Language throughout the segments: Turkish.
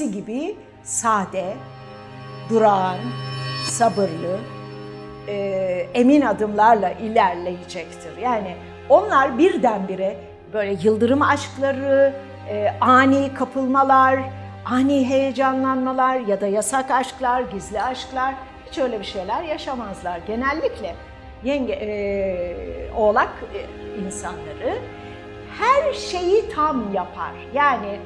gibi sade, durağan, sabırlı, e, emin adımlarla ilerleyecektir. Yani onlar birdenbire böyle yıldırım aşkları, e, ani kapılmalar, ani heyecanlanmalar ya da yasak aşklar, gizli aşklar hiç öyle bir şeyler yaşamazlar. Genellikle yenge, e, oğlak e, insanları her şeyi tam yapar. Yani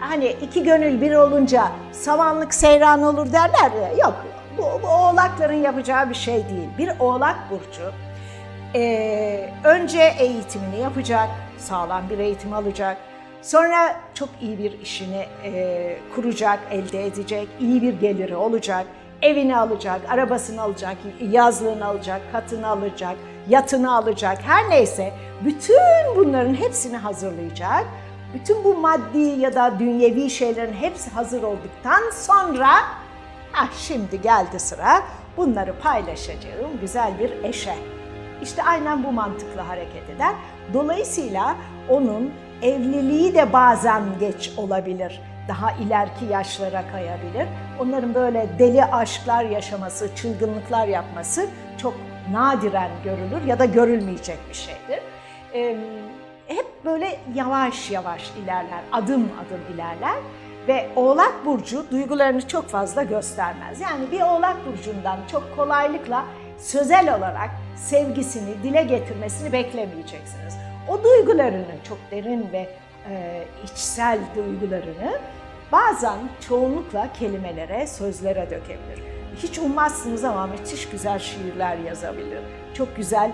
hani iki gönül bir olunca samanlık seyran olur derler ya. Yok bu, bu oğlakların yapacağı bir şey değil. Bir oğlak burcu eee, önce eğitimini yapacak, sağlam bir eğitim alacak. Sonra çok iyi bir işini eee, kuracak, elde edecek, iyi bir geliri olacak. Evini alacak, arabasını alacak, yazlığını alacak, katını alacak, yatını alacak, her neyse bütün bunların hepsini hazırlayacak. Bütün bu maddi ya da dünyevi şeylerin hepsi hazır olduktan sonra ah şimdi geldi sıra bunları paylaşacağım güzel bir eşe. İşte aynen bu mantıkla hareket eder. Dolayısıyla onun evliliği de bazen geç olabilir. Daha ileriki yaşlara kayabilir. Onların böyle deli aşklar yaşaması, çılgınlıklar yapması çok nadiren görülür ya da görülmeyecek bir şeydir. Ee, hep böyle yavaş yavaş ilerler, adım adım ilerler ve Oğlak Burcu duygularını çok fazla göstermez. Yani bir Oğlak Burcu'ndan çok kolaylıkla sözel olarak sevgisini dile getirmesini beklemeyeceksiniz. O duygularını, çok derin ve e, içsel duygularını bazen çoğunlukla kelimelere, sözlere dökebilir. Hiç ummazsınız ama müthiş güzel şiirler yazabilir. Çok güzel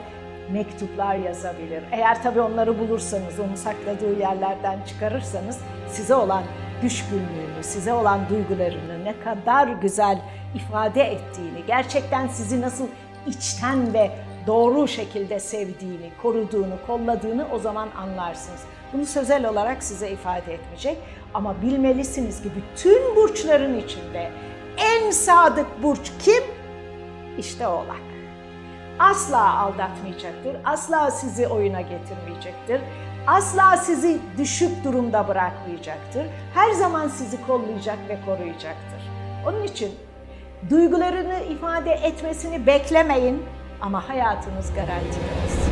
mektuplar yazabilir. Eğer tabii onları bulursanız, onu sakladığı yerlerden çıkarırsanız size olan düşkünlüğünü, size olan duygularını ne kadar güzel ifade ettiğini, gerçekten sizi nasıl içten ve doğru şekilde sevdiğini, koruduğunu, kolladığını o zaman anlarsınız. Bunu sözel olarak size ifade etmeyecek ama bilmelisiniz ki bütün burçların içinde en sadık burç kim? İşte Oğlak asla aldatmayacaktır. Asla sizi oyuna getirmeyecektir. Asla sizi düşük durumda bırakmayacaktır. Her zaman sizi kollayacak ve koruyacaktır. Onun için duygularını ifade etmesini beklemeyin ama hayatınız garanti olsun.